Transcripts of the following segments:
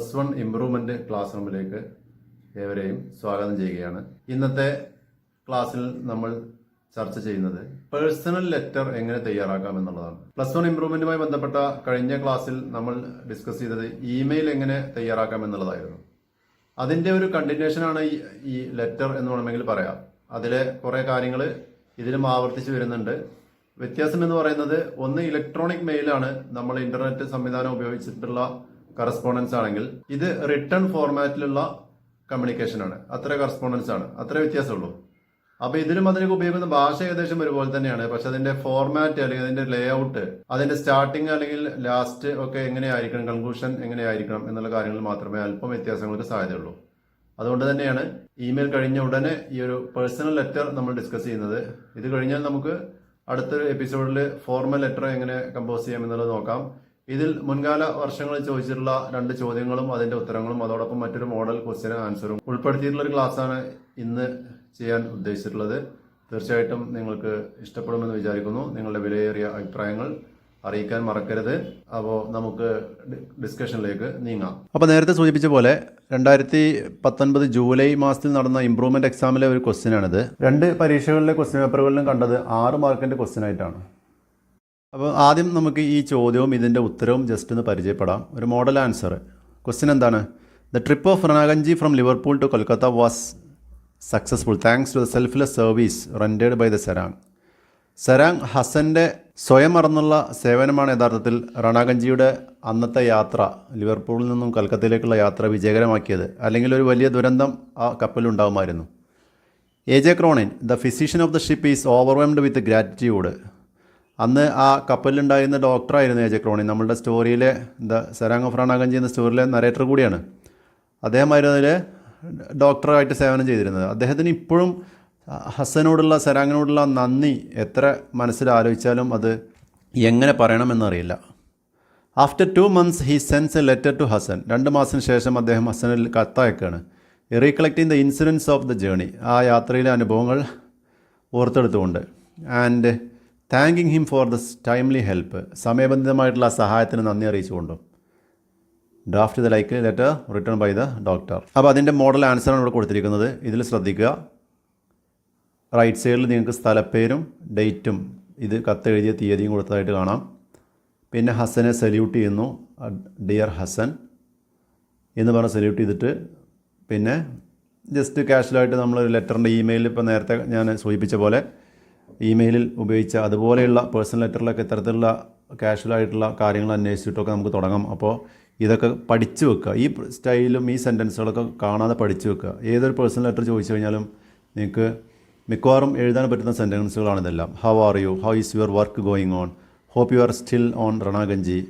Plus one improvement class റൂമിലേക്ക് ഏവരെയും സ്വാഗതം ചെയ്യുകയാണ്. ഇന്നത്തെ ക്ലാസ്സിൽ നമ്മൾ ചർച്ച ചെയ്യുന്നത് പേഴ്സണൽ ലെറ്റർ എങ്ങനെ തയ്യാറാക്കാം എന്നുള്ളതാണ്. പ്ലസ് വൺ ഇംപ്രൂവ്മെന്റുമായി ബന്ധപ്പെട്ട കഴിഞ്ഞ ക്ലാസ്സിൽ നമ്മൾ ഡിസ്കസ് ചെയ്തത് ഇമെയിൽ എങ്ങനെ തയ്യാറാക്കാം എന്നുള്ളതായിരുന്നു. അതിന്റെ ഒരു ഈ- ഈ ലെറ്റർ എന്ന് വേണമെങ്കിൽ പറയാം. അതിലെ കുറെ കാര്യങ്ങൾ ഇതിലും ആവർത്തിച്ച് വരുന്നുണ്ട്. വ്യത്യാസം എന്ന് പറയുന്നത് ഒന്ന് ഇലക്ട്രോണിക് മെയിലാണ് നമ്മൾ ഇന്റർനെറ്റ് സംവിധാനം ഉപയോഗിച്ചിട്ടുള്ള കറസ്പോണ്ടൻസ് ആണെങ്കിൽ ഇത് റിട്ടേൺ ഫോർമാറ്റിലുള്ള കമ്മ്യൂണിക്കേഷൻ ആണ്. അത്ര കറസ്പോണ്ടൻസ് ആണ്. അത്ര വ്യത്യാസമുള്ളൂ. അപ്പൊ ഇതിലും അതിനൊക്കെ ഉപയോഗിക്കുന്ന ഭാഷ ഏകദേശം ഒരുപോലെ തന്നെയാണ്. പക്ഷെ അതിന്റെ ഫോർമാറ്റ് അല്ലെങ്കിൽ അതിന്റെ ലേ ഔട്ട് അതിന്റെ സ്റ്റാർട്ടിങ് അല്ലെങ്കിൽ ലാസ്റ്റ് ഒക്കെ എങ്ങനെയായിരിക്കണം കൺക്ലൂഷൻ എങ്ങനെയായിരിക്കണം എന്നുള്ള കാര്യങ്ങൾ മാത്രമേ അല്പം വ്യത്യാസങ്ങൾക്ക് സാധ്യതയുള്ളൂ. അതുകൊണ്ട് തന്നെയാണ് ഇമെയിൽ കഴിഞ്ഞ ഉടനെ ഈ ഒരു പേഴ്സണൽ ലെറ്റർ നമ്മൾ ഡിസ്കസ് ചെയ്യുന്നത്. ഇത് കഴിഞ്ഞാൽ നമുക്ക് അടുത്തൊരു എപ്പിസോഡിൽ ഫോർമൽ ലെറ്റർ എങ്ങനെ കമ്പോസ് ചെയ്യാം എന്നുള്ളത് നോക്കാം. ഇതിൽ മുൻകാല വർഷങ്ങളിൽ ചോദിച്ചിട്ടുള്ള രണ്ട് ചോദ്യങ്ങളും അതിന്റെ ഉത്തരങ്ങളും അതോടൊപ്പം മറ്റൊരു മോഡൽ ക്വസ്റ്റ്യൻ ആൻസറും ഉൾപ്പെടുത്തിയിട്ടുള്ള ഒരു ക്ലാസ്സാണ് ഇന്ന് ചെയ്യാൻ ഉദ്ദേശിച്ചിട്ടുള്ളത്. തീർച്ചയായിട്ടും നിങ്ങൾക്ക് ഇഷ്ടപ്പെടുമെന്ന് വിചാരിക്കുന്നു. നിങ്ങളുടെ വിലയേറിയ അഭിപ്രായങ്ങൾ അറിയിക്കാൻ മറക്കരുത്. അപ്പോൾ നമുക്ക് ഡിസ്കഷനിലേക്ക് നീങ്ങാം. അപ്പോൾ നേരത്തെ സൂചിപ്പിച്ച പോലെ രണ്ടായിരത്തി പത്തൊൻപത് ജൂലൈ മാസത്തിൽ നടന്ന ഇംപ്രൂവ്മെന്റ് എക്സാമിലെ ഒരു ക്വസ്റ്റ്യനാണിത് രണ്ട് പരീക്ഷകളിലെ ക്വസ്റ്റ്യൻ പേപ്പറുകളിലും കണ്ടത് ആറ് മാർക്കിന്റെ ക്വസ്റ്റ്യൻ ആയിട്ടാണ്. അപ്പോൾ ആദ്യം നമുക്ക് ഈ ചോദ്യവും ഇതിന്റെ ഉത്തരവും ജസ്റ്റ് ഒന്ന് പരിചയപ്പെടാം. ഒരു മോഡൽ ആൻസർ ക്വസ്റ്റ്യൻ എന്താണ്? The trip of Rangunjee from Liverpool to Kolkata was successful thanks to the selfless service rendered by the serang serang ഹസന്റെ സ്വയം മറന്നുള്ള സേവനമാണ് യഥാർത്ഥത്തിൽ റണാഗഞ്ചിയുടെ അന്നത്തെ യാത്ര ലിവർപൂളിൽ നിന്നും കൽക്കത്തയിലേക്കുള്ള യാത്ര വിജയകരമാക്കിയത്. അല്ലെങ്കിൽ ഒരു വലിയ ദുരന്തം ആ കപ്പലുണ്ടാകുമായിരുന്നു A J Cronin the physician of the ship is overwhelmed with gratitude അന്ന് ആ കപ്പലിലുണ്ടായിരുന്ന ഡോക്ടറായിരുന്നു എ ക്രോണി. നമ്മളുടെ സ്റ്റോറിയിലെ ദ സെറാങ് ഓഫ് റാണാഗഞ്ചി എന്ന സ്റ്റോറിയിലെ നരേറ്റർ കൂടിയാണ്. അദ്ദേഹമായിരുന്നു അതിൽ ഡോക്ടറായിട്ട് സേവനം ചെയ്തിരുന്നത്. അദ്ദേഹത്തിന് ഇപ്പോഴും ഹസനോടുള്ള സെറാങ്ങിനോടുള്ള നന്ദി എത്ര മനസ്സിൽ ആലോചിച്ചാലും അത് എങ്ങനെ പറയണമെന്നറിയില്ല. After two months he sends a letter to Hasan. രണ്ട് മാസത്തിന് ശേഷം അദ്ദേഹം ഹസനിൽ കത്തയക്കാണ്. Recollecting the incidents of the journey. ആ യാത്രയിലെ അനുഭവങ്ങൾ ഓർത്തെടുത്തുകൊണ്ട്. And thanking him for the timely help സമയബന്ധിതമായിട്ടുള്ള സഹായത്തിന് നന്ദി അറിയിച്ചുകൊണ്ടും draft the like letter return by the doctor അപ്പോൾ അതിന്റെ മോഡൽ ആൻസറാണ് ഇവിടെ കൊടുത്തിരിക്കുന്നത്. ഇതിൽ ശ്രദ്ധിക്കുക. റൈറ്റ് സൈഡിൽ നിങ്ങൾക്ക് സ്ഥലപ്പേരും ഡേറ്റും ഇത് കത്തെഴുതിയ തീയതിയും കൊടുത്തതായിട്ട് കാണാം. പിന്നെ ഹസനെ സല്യൂട്ട് ചെയ്യുന്നു. ഡിയർ ഹസൻ എന്ന് പറഞ്ഞ് സല്യൂട്ട് ചെയ്തിട്ട് പിന്നെ ജസ്റ്റ് കാഷ്വലായിട്ട് നമ്മൾ ലെറ്ററിന്റെ ഇമെയിൽ ഇപ്പോൾ നേരത്തെ ഞാൻ സൂചിപ്പിച്ച പോലെ ഇമെയിലിൽ ഉപയോഗിച്ച അതുപോലെയുള്ള പേഴ്സണൽ ലെറ്ററിലൊക്കെ ഇത്തരത്തിലുള്ള കാഷ്വലായിട്ടുള്ള കാര്യങ്ങൾ അന്വേഷിച്ചിട്ടൊക്കെ നമുക്ക് തുടങ്ങാം. അപ്പോൾ ഇതൊക്കെ പഠിച്ചു വെക്കുക. ഈ സ്റ്റൈലും ഈ സെന്റൻസുകളൊക്കെ കാണാതെ പഠിച്ചു വെക്കുക. ഏതൊരു പേഴ്സണൽ ലെറ്റർ ചോദിച്ചു കഴിഞ്ഞാലും നിങ്ങൾക്ക് മിക്കവാറും എഴുതാൻ പറ്റുന്ന സെന്റൻസുകളാണ് ഇതെല്ലാം. How are you how is your work going on hope you are still on Rangunjee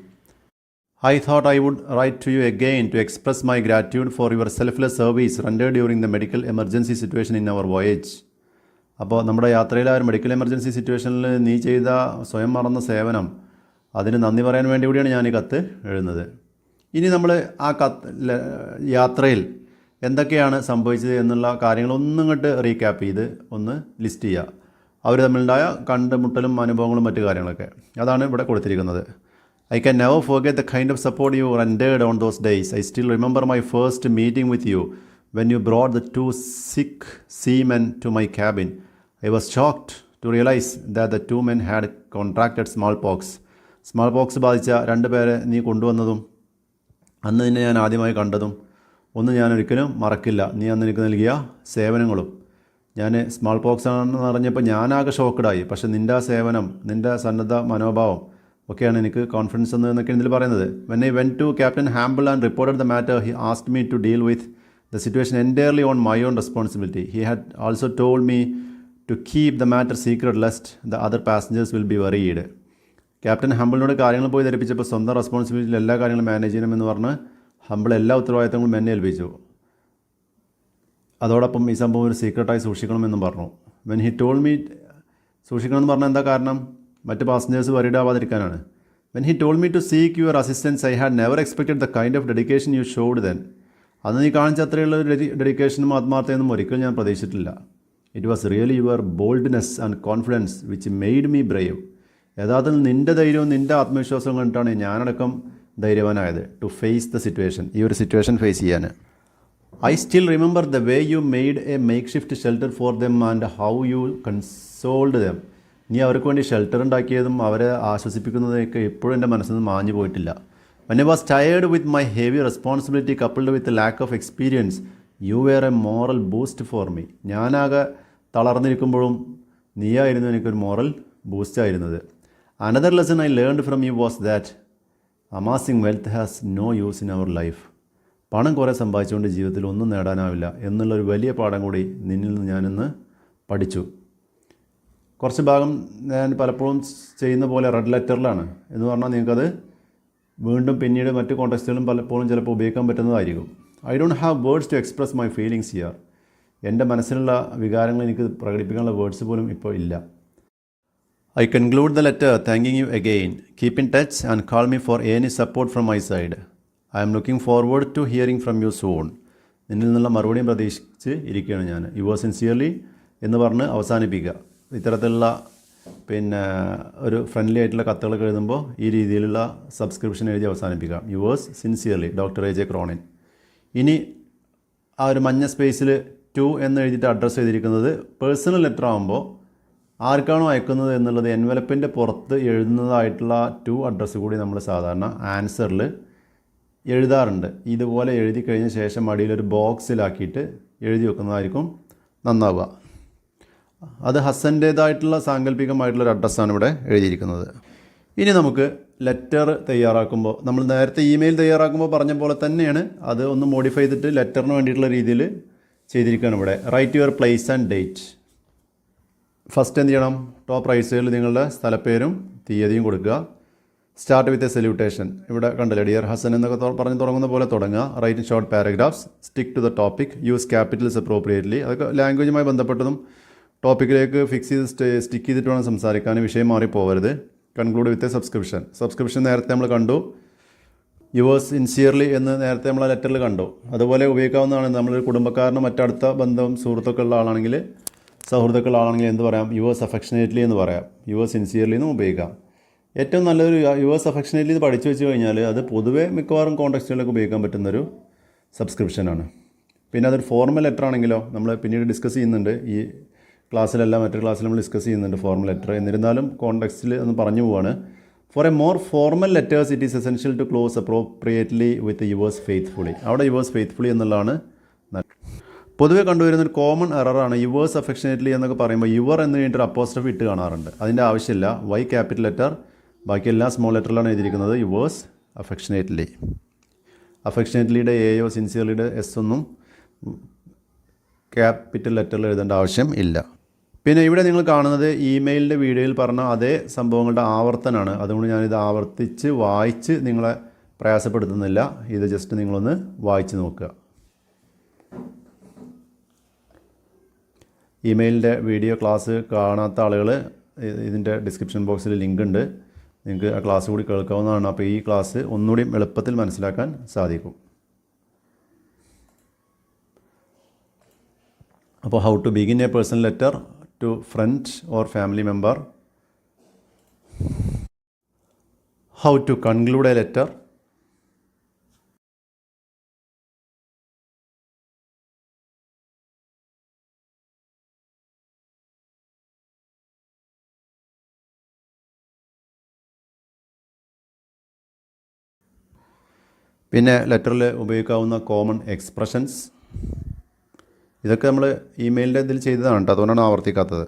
I thought I would write to you again to express my gratitude for your selfless service rendered during the medical emergency situation in our voyage. അപ്പോൾ നമ്മുടെ യാത്രയിൽ ആ ഒരു medical emergency സിറ്റുവേഷനിൽ നീ ചെയ്ത സ്വയം മറന്ന സേവനം അതിന് നന്ദി പറയാൻ വേണ്ടി കൂടിയാണ് ഞാൻ ഈ കത്ത് എഴുതുന്നത്. ഇനി നമ്മൾ ആ കത്ത് യാത്രയിൽ എന്തൊക്കെയാണ് സംഭവിച്ചത് എന്നുള്ള കാര്യങ്ങൾ ഒന്നും ഇങ്ങോട്ട് റീക്യാപ്പ് ചെയ്ത് ഒന്ന് ലിസ്റ്റ് ചെയ്യുക അവർ തമ്മിലുണ്ടായ കണ്ടുമുട്ടലും അനുഭവങ്ങളും മറ്റു കാര്യങ്ങളൊക്കെ. അതാണ് ഇവിടെ കൊടുത്തിരിക്കുന്നത്. I can now forget the kind of support you rendered on those days I still remember my first meeting with you when you brought the two sick seamen to my to my was shocked to realise that the two men had contracted smallpox smallpox ബാധിച്ച രണ്ട് പേരെ നീ കൊണ്ടുവന്നതും അന്ന് നിന്നെ ഞാൻ ആദ്യമായി കണ്ടതും. ഒന്നും ഞാൻ ഒരിക്കലും മറക്കില്ല. നീ അന്ന് എനിക്ക് നൽകിയ സേവനങ്ങളും. ഞാൻ സ്മോൾ പോക്സ് ആണെന്ന് അറിഞ്ഞപ്പോൾ ഞാനാകെ ഷോക്കഡായി പക്ഷേ നിന്റെ ആ സേവനം നിന്റെ സന്നദ്ധ മനോഭാവം ഒക്കെയാണ് എനിക്ക് കോൺഫിഡൻസ് എന്ന് എന്നൊക്കെ ഇതിൽ പറയുന്നത്. When I went to captain Hamble and reported the matter he asked me to deal with the situation entirely on my own responsibility he had also told me to keep the matter secret lest the other passengers will be worried captain ഹമ്പിളിനോട് കാര്യങ്ങൾ പോയി ധരിപ്പിച്ചപ്പോൾ സ്വന്തം റെസ്പോൺസിബിലിറ്റിയിൽ എല്ലാ കാര്യങ്ങളും manage ചെയ്യണമെന്ന് പറഞ്ഞ് humble എല്ലാ ഉത്തരവാദിത്തങ്ങളും എന്നെ ഏൽപ്പിച്ചു. അതോടൊപ്പം ഈ സംഭവം ഒരു സീക്രട്ടായി സൂക്ഷിക്കണമെന്നും പറഞ്ഞു. വെൻ ഹി ടോൾ മീ സൂക്ഷിക്കണമെന്ന് പറഞ്ഞാൽ എന്താ കാരണം? മറ്റ് passengers worried ആവാതിരിക്കാനാണ്. When he told me to seek your assistance I had never expected the kind of dedication you showed then അന്ന് നീ കാണിച്ച അത്രയുള്ള ഒരു ഡെഡിക്കേഷനും ആത്മാർത്ഥതയൊന്നും ഒരിക്കലും ഞാൻ പ്രതീക്ഷിച്ചിട്ടില്ല. It was really your boldness and confidence which made me brave യഥാർത്ഥത്തിൽ നിന്റെ ധൈര്യവും നിന്റെ ആത്മവിശ്വാസവും കണ്ടിട്ടാണ് ഞാനടക്കം ധൈര്യവാനായത് ടു ഫേസ് ദ സിറ്റുവേഷൻ ഈ ഒരു സിറ്റുവേഷൻ ഫേസ് ചെയ്യാൻ. I still remember the way you made a makeshift shelter for them and how you consoled them നീ അവർക്ക് വേണ്ടി ഷെൽട്ടർ ഉണ്ടാക്കിയതും അവരെ ആശ്വസിപ്പിക്കുന്നതൊക്കെ ഇപ്പോഴും എന്റെ മനസ്സിൽ നിന്ന് മാഞ്ഞു പോയിട്ടില്ല when I was tired with my heavy responsibility coupled with lack of experience you were a moral boost for me ഞാനാകെ തളർന്നിരിക്കുമ്പോഴും നീയായിരുന്നു എനിക്കൊരു moral ബൂസ്റ്റായിരുന്നത് another lesson I learned from you was that amassing wealth has no use in our life പണം കുറേ സമ്പാദിച്ചുകൊണ്ട് ജീവിതത്തിൽ ഒന്നും നേടാനാവില്ല എന്നുള്ളൊരു വലിയ പാഠം കൂടി നിന്നിൽ നിന്ന് ഞാനിന്ന് പഠിച്ചു. കുറച്ച് ഭാഗം ഞാൻ പലപ്പോഴും ചെയ്യുന്ന പോലെ റെഡ് ലെറ്ററിലാണ് എന്ന് പറഞ്ഞാൽ നിങ്ങൾക്കത് വീണ്ടും പിന്നീട് മറ്റ് കോണ്ടക്സ്റ്റുകളും പലപ്പോഴും ചിലപ്പോൾ ഉപയോഗിക്കാൻ പറ്റുന്നതായിരിക്കും. I don't have words to express my feelings here എന്റെ മനസ്സിലുള്ള വികാരങ്ങൾ എനിക്ക് പ്രകടിപ്പിക്കാനുള്ള വേർഡ്സ് പോലും ഇപ്പോൾ ഇല്ല. I conclude the letter thanking you again keep in touch and call me for any support from my side I'm looking forward to hearing from you soon നിന്നിൽ നിന്നുള്ള മറുപടിയും പ്രതീക്ഷിച്ച് ഇരിക്കുകയാണ് ഞാൻ. യു വാസ് സിൻസിയർലി എന്ന് പറഞ്ഞ് അവസാനിപ്പിക്കുക. ഇത്തരത്തിലുള്ള പിന്നെ ഒരു ഫ്രണ്ട്ലി ആയിട്ടുള്ള കത്തുകളൊക്കെ എഴുതുമ്പോൾ ഈ രീതിയിലുള്ള സബ്സ്ക്രിപ്ഷൻ എഴുതി അവസാനിപ്പിക്കാം yours sincerely doctor A J Cronin ഇനി ആ ഒരു മഞ്ഞ സ്പേസിൽ ടു എന്ന് എഴുതിയിട്ട് അഡ്രസ്സ് ചെയ്തിരിക്കുന്നത് പേഴ്സണൽ ലെറ്റർ ആകുമ്പോൾ ആർക്കാണോ അയക്കുന്നത് എന്നുള്ളത് എൻവലപ്പിന്റെ പുറത്ത് എഴുതുന്നതായിട്ടുള്ള ടു അഡ്രസ്സ് കൂടി നമ്മൾ സാധാരണ ആൻസറിൽ എഴുതാറുണ്ട്. ഇതുപോലെ എഴുതി കഴിഞ്ഞ ശേഷം അടിയിലൊരു ബോക്സിലാക്കിയിട്ട് എഴുതി വെക്കുന്നതായിരിക്കും നന്നാവുക. അത് ഹസന്റേതായിട്ടുള്ള സാങ്കല്പികമായിട്ടുള്ളൊരു അഡ്രസ്സാണ് ഇവിടെ എഴുതിയിരിക്കുന്നത്. ഇനി നമുക്ക് ലെറ്റർ തയ്യാറാക്കുമ്പോൾ നമ്മൾ നേരത്തെ ഇമെയിൽ തയ്യാറാക്കുമ്പോൾ പറഞ്ഞ പോലെ തന്നെയാണ് അത് ഒന്ന് മോഡിഫൈ ചെയ്തിട്ട് ലെറ്ററിന് വേണ്ടിയിട്ടുള്ള രീതിയിൽ ചെയ്തിരിക്കുകയാണ് ഇവിടെ. Write your place and date first എന്ത് ചെയ്യണം? ടോപ്പ് റൈറ്റ് സൈഡിൽ നിങ്ങളുടെ സ്ഥലപ്പേരും തീയതിയും കൊടുക്കുക. സ്റ്റാർട്ട് വിത്ത് എ സെല്യൂട്ടേഷൻ ഇവിടെ കണ്ടില്ലേ ഡിയർ ഹസൻ എന്നൊക്കെ പറഞ്ഞ് തുടങ്ങുന്ന പോലെ തുടങ്ങുക. Write short paragraphs stick to the topic use capitals appropriately അതൊക്കെ ലാംഗ്വേജുമായി ബന്ധപ്പെട്ടതും ടോപ്പിക്കിലേക്ക് ഫിക്സ് ചെയ്ത് സ്റ്റേ സ്റ്റിക്ക് ചെയ്തിട്ട് വേണം സംസാരിക്കാൻ. വിഷയം മാറി പോകരുത് conclude with a subscription subscription നേരത്തെ നമ്മൾ കണ്ടു. യുവേഴ്സ് സിൻസിയർലി എന്ന് നേരത്തെ നമ്മൾ ആ ലെറ്ററിൽ കണ്ടു. അതുപോലെ ഉപയോഗിക്കാവുന്നതാണ് നമ്മൾ കുടുംബക്കാരനും മറ്റടുത്ത ബന്ധം സുഹൃത്തുക്കളുള്ള ആളാണെങ്കിൽ സൗഹൃദക്കുള്ള ആളാണെങ്കിൽ എന്ത് പറയാം? യുവേഴ്സ് അഫെക്ഷനേറ്റ്ലി എന്ന് പറയാം. യുവേഴ്സ് സിൻസിയർലി എന്നും ഉപയോഗിക്കാം. ഏറ്റവും നല്ലൊരു യുവേഴ്സ് അഫെക്ഷനേറ്റ്ലി ഇത് പഠിച്ചു വെച്ച് കഴിഞ്ഞാൽ അത് പൊതുവേ മിക്കവാറും കോൺടാക്സ്റ്റുകളിലൊക്കെ ഉപയോഗിക്കാൻ പറ്റുന്നൊരു സബ്സ്ക്രിപ്ഷനാണ് പിന്നെ അതൊരു ഫോർമൽ ലെറ്റർ ആണെങ്കിലോ നമ്മൾ പിന്നീട് ഡിസ്കസ് ചെയ്യുന്നുണ്ട് ഈ ക്ലാസ്സിലല്ല മറ്റൊരു ക്ലാസ്സിൽ നമ്മൾ ഡിസ്കസ് ചെയ്യുന്നുണ്ട് ഫോർമൽ ലെറ്റർ എന്നിരുന്നാലും കോണ്ടെക്സ്റ്റിൽ ഒന്ന് പറഞ്ഞു പോവാണ്. For a more formal letters it is essential to close appropriately with yours faithfully അവിടെ യുവേഴ്സ് ഫെയ്ത്ത്ഫുള്ളി എന്നുള്ളതാണ് പൊതുവേ കണ്ടുവരുന്ന ഒരു കോമൺ എററാണ് യുവേഴ്സ് അഫെക്ഷനേറ്റ്ലി എന്നൊക്കെ പറയുമ്പോൾ യുവർ എന്ന് കഴിഞ്ഞിട്ട് അപ്പോസ്റ്റഫ് ഇട്ട് കാണാറുണ്ട്. അതിന്റെ ആവശ്യമില്ല. വൈ ക്യാപിറ്റൽ ലെറ്റർ ബാക്കി എല്ലാ സ്മോൾ ലെറ്ററിലാണ് എഴുതിയിരിക്കുന്നത് യുവേഴ്സ് അഫെക്ഷനേറ്റ്ലി അഫെക്ഷനേറ്റ്ലിയുടെ എയോ സിൻസിയർലിയുടെ എസ് ഒന്നും ക്യാപിറ്റൽ ലെറ്ററിൽ എഴുതേണ്ട ആവശ്യം ഇല്ല. പിന്നെ ഇവിടെ നിങ്ങൾ കാണുന്നത് ഇമെയിലിന്റെ വീഡിയോയിൽ പറഞ്ഞ അതേ സംഭവങ്ങളുടെ ആവർത്തനമാണ് അതുകൊണ്ട് ഞാനിത് ആവർത്തിച്ച് വായിച്ച് നിങ്ങളെ പ്രയാസപ്പെടുത്തുന്നില്ല. ഇത് ജസ്റ്റ് നിങ്ങളൊന്ന് വായിച്ച് നോക്കുക. ഇമെയിലിന്റെ വീഡിയോ ക്ലാസ് കാണാത്ത ആളുകൾ ഇതിന്റെ ഡിസ്ക്രിപ്ഷൻ ബോക്സിൽ ലിങ്ക് ഉണ്ട് നിങ്ങൾക്ക് ആ ക്ലാസ് കൂടി കേൾക്കാവുന്നതാണ്. അപ്പോൾ ഈ ക്ലാസ് ഒന്നുകൂടി എളുപ്പത്തിൽ മനസ്സിലാക്കാൻ സാധിക്കും. അപ്പോൾ how to begin a personal letter. To friend or family member how to conclude a letter പിന്നെ ലെറ്ററിൽ ഉപയോഗിക്കാവുന്ന കോമൺ എക്സ്പ്രഷൻസ് ഇതൊക്കെ നമ്മൾ ഇമെയിലിന്റെ ഇതിൽ ചെയ്തതാണ് കേട്ടോ അതുകൊണ്ടാണ് ആവർത്തിക്കാത്തത്.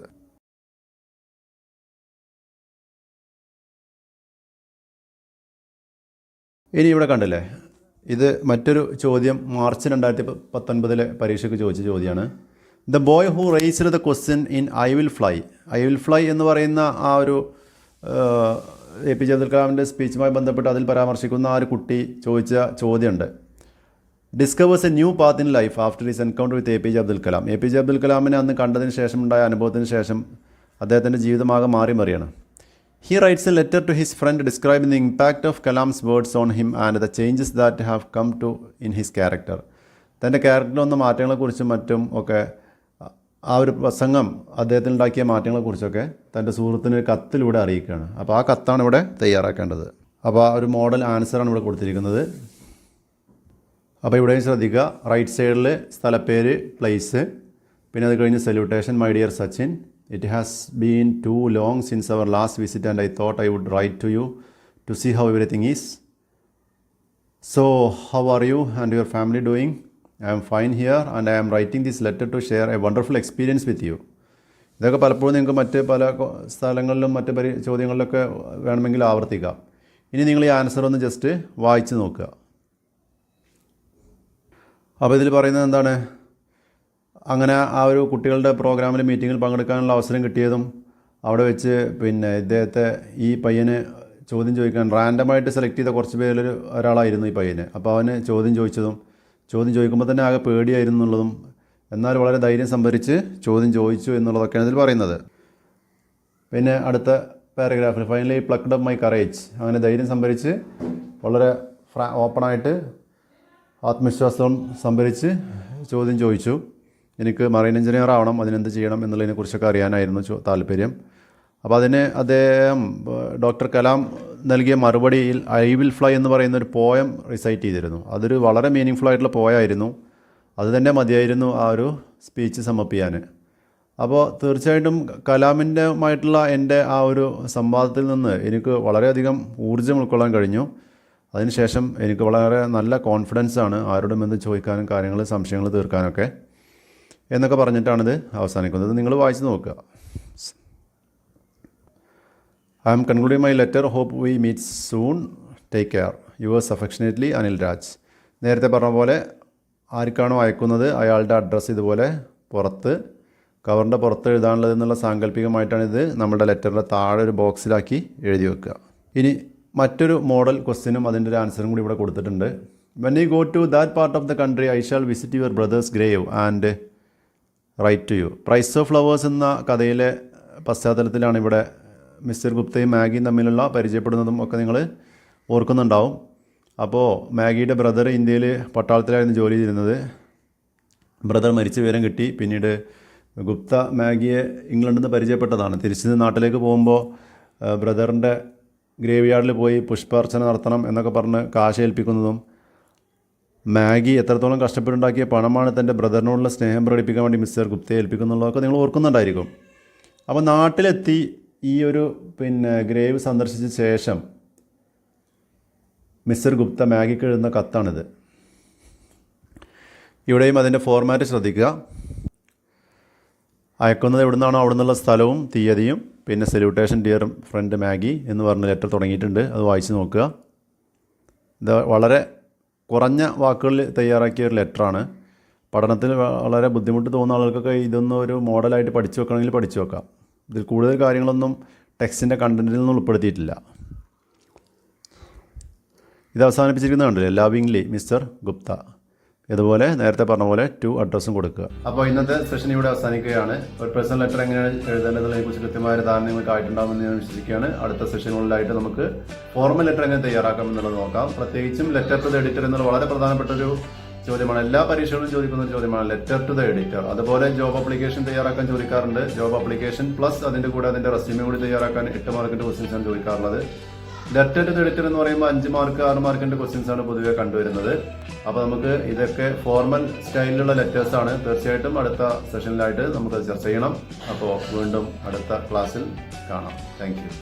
ഇനി ഇവിടെ കണ്ടില്ലേ? ഇത് മറ്റൊരു ചോദ്യം മാർച്ച് രണ്ടായിരത്തി പത്തൊൻപതിലെ പരീക്ഷയ്ക്ക് ചോദിച്ച ചോദ്യമാണ്. The boy who raised the question in I will fly I will fly എന്ന് പറയുന്ന ആ ഒരു എ പി ജെ അബ്ദുൽ കലാമിന്റെ സ്പീച്ചുമായി ബന്ധപ്പെട്ട് അതിൽ പരാമർശിക്കുന്ന ആ ഒരു കുട്ടി ചോദിച്ച ചോദ്യമുണ്ട്. Discovers a new path in life after his encounter with A P J Abdul Kalam. A P J Abdul കലാമിനെ അന്ന് കണ്ടതിന് ശേഷം ഉണ്ടായ അനുഭവത്തിന് ശേഷം അദ്ദേഹത്തിന്റെ ജീവിതമാകെ മാറി മറിയാണ്. He writes a letter to his friend describing the impact of Kalam's words on him and the changes that have come to in his character തന്റെ ക്യാരക്ടറിൽ വന്ന മാറ്റങ്ങളെക്കുറിച്ചും മറ്റും ഒക്കെ ആ ഒരു പ്രസംഗം അദ്ദേഹത്തിന് ഉണ്ടാക്കിയ മാറ്റങ്ങളെക്കുറിച്ചൊക്കെ തന്റെ സുഹൃത്തിന് ഒരു കത്തിലൂടെ അറിയിക്കുകയാണ്. അപ്പോൾ ആ കത്താണ് ഇവിടെ തയ്യാറാക്കേണ്ടത്. അപ്പോൾ ആ ഒരു മോഡൽ ആൻസറാണ് ഇവിടെ കൊടുത്തിരിക്കുന്നത്. അപ്പോൾ ഇവിടെയും ശ്രദ്ധിക്കുക. റൈറ്റ് സൈഡിൽ സ്ഥലപ്പേര് പ്ലേസ് പിന്നെ അത് കഴിഞ്ഞ് salutation my dear Sachin it has been too long since our last visit and I thought I would write to you to see how everything is so how are you and your family doing I am fine here and I am writing this letter to share a wonderful experience with you ഇതൊക്കെ പലപ്പോഴും നിങ്ങൾക്ക് മറ്റ് പല സ്ഥലങ്ങളിലും മറ്റ് പരി ചോദ്യങ്ങളിലൊക്കെ വേണമെങ്കിൽ ആവർത്തിക്കാം. ഇനി നിങ്ങൾ ഈ ആൻസർ ഒന്ന് ജസ്റ്റ് വായിച്ച് നോക്കുക. അപ്പോൾ ഇതിൽ പറയുന്നത് എന്താണ്? അങ്ങനെ ആ ഒരു കുട്ടികളുടെ പ്രോഗ്രാമിൽ മീറ്റിങ്ങിൽ പങ്കെടുക്കാനുള്ള അവസരം കിട്ടിയതും അവിടെ വെച്ച് പിന്നെ ഇദ്ദേഹത്തെ ഈ പയ്യന് ചോദ്യം ചോദിക്കാൻ റാൻഡമായിട്ട് സെലക്ട് ചെയ്ത കുറച്ച് പേരിൽ ഒരാളായിരുന്നു ഈ പയ്യന്. അപ്പോൾ അവന് ചോദ്യം ചോദിച്ചതും ചോദ്യം ചോദിക്കുമ്പോൾ തന്നെ ആകെ പേടിയായിരുന്നു എന്നുള്ളതും എന്നാൽ വളരെ ധൈര്യം സംഭരിച്ച് ചോദ്യം ചോദിച്ചു എന്നുള്ളതൊക്കെയാണ് ഇതിൽ പറയുന്നത്. പിന്നെ അടുത്ത പാരഗ്രാഫിൽ finally plucked up my courage അങ്ങനെ ധൈര്യം സംഭരിച്ച് വളരെ ഫ്രാ ഓപ്പണായിട്ട് ആത്മവിശ്വാസം സംഭരിച്ച് ചോദ്യം ചോദിച്ചു. എനിക്ക് മറൈൻ എഞ്ചിനീയർ ആവണം അതിനെന്ത് ചെയ്യണം എന്നുള്ളതിനെക്കുറിച്ചൊക്കെ അറിയാനായിരുന്നു താല്പര്യം. അപ്പോൾ അതിന് അദ്ദേഹം ഡോക്ടർ കലാം നൽകിയ മറുപടിയിൽ ഐ വിൽ ഫ്ലൈ എന്ന് പറയുന്ന ഒരു പോയം റിസൈറ്റ് ചെയ്തിരുന്നു. അതൊരു വളരെ മീനിങ് ഫുൾ ആയിട്ടുള്ള പോയായിരുന്നു അത് തന്നെ മതിയായിരുന്നു ആ ഒരു സ്പീച്ച് സമർപ്പിക്കാൻ. അപ്പോൾ തീർച്ചയായിട്ടും കലാമിന്റെമായിട്ടുള്ള എന്റെ ആ ഒരു സംവാദത്തിൽ നിന്ന് എനിക്ക് വളരെയധികം ഊർജം ഉൾക്കൊള്ളാൻ കഴിഞ്ഞു. അതിനുശേഷം എനിക്ക് വളരെ നല്ല കോൺഫിഡൻസ് ആണ് ആരോടും എന്ത് ചോദിക്കാനും കാര്യങ്ങൾ സംശയങ്ങൾ തീർക്കാനൊക്കെ എന്നൊക്കെ പറഞ്ഞിട്ടാണിത് അവസാനിക്കുന്നത്. നിങ്ങൾ വായിച്ച് നോക്കുക. I'm concluding my letter hope we meet soon take care yours affectionately Anil Raj നേരത്തെ പറഞ്ഞ പോലെ ആർക്കാണോ അയക്കുന്നത് അയാളുടെ അഡ്രസ്സ് ഇതുപോലെ പുറത്ത് കവറിന്റെ പുറത്ത് എഴുതാനുള്ളത് എന്നുള്ള സാങ്കല്പികമായിട്ടാണ് ഇത് നമ്മുടെ ലെറ്ററിന്റെ താഴെ ഒരു ബോക്സിലാക്കി എഴുതി വെക്കുക. ഇനി മറ്റൊരു മോഡൽ ക്വസ്റ്റ്യനും അതിന്റെ ഒരു ആൻസറും കൂടി ഇവിടെ കൊടുത്തിട്ടുണ്ട്. When you go to that part of the country I shall visit your brother's grave and write to you price of flowers എന്ന കഥയിലെ പശ്ചാത്തലത്തിലാണ് ഇവിടെ മിസ്റ്റർ ഗുപ്തയും മാഗിയും തമ്മിലുള്ള പരിചയപ്പെടുന്നതും ഒക്കെ നിങ്ങൾ ഓർക്കുന്നുണ്ടാവും. അപ്പോൾ മാഗിയുടെ ബ്രദർ ഇന്ത്യയിൽ പട്ടാളത്തിലായിരുന്നു ജോലി ചെയ്തിരുന്നത്. ബ്രദർ മരിച്ച വിവരം കിട്ടി. പിന്നീട് ഗുപ്ത മാഗിയെ ഇംഗ്ലണ്ടിൽ നിന്ന് പരിചയപ്പെട്ടതാണ്. തിരിച്ച് നാട്ടിലേക്ക് പോകുമ്പോൾ ബ്രദറിന്റെ ഗ്രേവ് യാർഡിൽ പോയി പുഷ്പാർച്ചന നടത്തണം എന്നൊക്കെ പറഞ്ഞ് കാശ് ഏൽപ്പിക്കുന്നതും മാഗി എത്രത്തോളം കഷ്ടപ്പെട്ടുണ്ടാക്കിയ പണമാണ് തന്റെ ബ്രദറിനോടുള്ള സ്നേഹം പ്രകടിപ്പിക്കാൻ വേണ്ടി മിസ്റ്റർ ഗുപ്തയെ ഏൽപ്പിക്കുന്നുള്ളതൊക്കെ നിങ്ങൾ ഓർക്കുന്നുണ്ടായിരിക്കും. അപ്പോൾ നാട്ടിലെത്തി ഈ ഒരു പിന്നെ ഗ്രേവ് സന്ദർശിച്ച ശേഷം മിസ്റ്റർ ഗുപ്ത മാഗിക്ക് എഴുതുന്ന കത്താണിത്. ഇവിടെയും അതിന്റെ ഫോർമാറ്റ് ശ്രദ്ധിക്കുക. അയക്കുന്നത് എവിടെ നിന്നാണോ അവിടെ നിന്നുള്ള സ്ഥലവും തീയതിയും. പിന്നെ സെല്യൂട്ടേഷൻ ഡിയർ ഫ്രണ്ട് മാഗി എന്ന് പറഞ്ഞ ലെറ്റർ തുടങ്ങിയിട്ടുണ്ട്. അത് വായിച്ച് നോക്കുക. ഇത് വളരെ കുറഞ്ഞ വാക്കുകളിൽ തയ്യാറാക്കിയ ഒരു ലെറ്ററാണ് പഠനത്തിൽ വളരെ ബുദ്ധിമുട്ട് തോന്നുന്ന ആളുകൾക്കൊക്കെ ഇതൊന്നും ഒരു മോഡലായിട്ട് പഠിച്ചു വെക്കണമെങ്കിൽ പഠിച്ചു വെക്കാം. ഇതിൽ കൂടുതൽ കാര്യങ്ങളൊന്നും ടെക്സ്റ്റിന്റെ കണ്ടന്റിൽ നിന്നും ഉൾപ്പെടുത്തിയിട്ടില്ല. ഇത് അവസാനിപ്പിച്ചിരിക്കുന്നത് കണ്ടില്ലേ? Lovingly mister Gupta. ഇതുപോലെ നേരത്തെ പറഞ്ഞ പോലെ ടു അഡ്രസ്സും കൊടുക്കുക. അപ്പോൾ ഇന്നത്തെ സെഷൻ ഇവിടെ അവസാനിക്കുകയാണ്. ഒരു പേഴ്സണൽ ലെറ്റർ എങ്ങനെയാണ് എഴുതേണ്ടതിനെ കുറിച്ച് കൃത്യമായ ഒരു ധാരണ നിങ്ങൾക്ക് ഞാൻ വിശ്വസിക്കുകയാണ്. അടുത്ത സെഷനുകളിലായിട്ട് നമുക്ക് ഫോർമൽ ലെറ്റർ എങ്ങനെ തയ്യാറാക്കാം എന്നുള്ളത് നോക്കാം. പ്രത്യേകിച്ചും ലെറ്റർ ടു ദ എഡിറ്റർ എന്നുള്ള വളരെ പ്രധാനപ്പെട്ട ഒരു ചോദ്യമാണ്. എല്ലാ പരീക്ഷകളും ചോദിക്കുന്ന ഒരു ചോദ്യമാണ് ലെറ്റർ ടു ദ എഡിറ്റർ അതുപോലെ ജോബ് അപ്ലിക്കേഷൻ തയ്യാറാക്കാൻ ചോദിക്കാറുണ്ട്. ജോബ് അപ്ലിക്കേഷൻ പ്ലസ് അതിന്റെ കൂടെ അതിന്റെ റെസ്യൂമേ കൂടി തയ്യാറാക്കാൻ എട്ട് മാർക്കിന്റെ ക്വസ്റ്റ്യൻസ് ആണ് ചോദിക്കാറുള്ളത്. ടു എഡിറ്റർ എന്ന് പറയുമ്പോൾ അഞ്ച് മാർക്ക് ആറ് മാർക്കിന്റെ ക്വസ്റ്റ്യൻസ് ആണ് പൊതുവെ കണ്ടുവരുന്നത്. അപ്പോൾ നമുക്ക് ഇതൊക്കെ ഫോർമൽ സ്റ്റൈലിലുള്ള ലെറ്റേഴ്സ് ആണ്. തീർച്ചയായിട്ടും അടുത്ത സെഷനിലായിട്ട് നമുക്ക് ചർച്ച ചെയ്യണം. അപ്പോൾ വീണ്ടും അടുത്ത ക്ലാസ്സിൽ കാണാം. താങ്ക്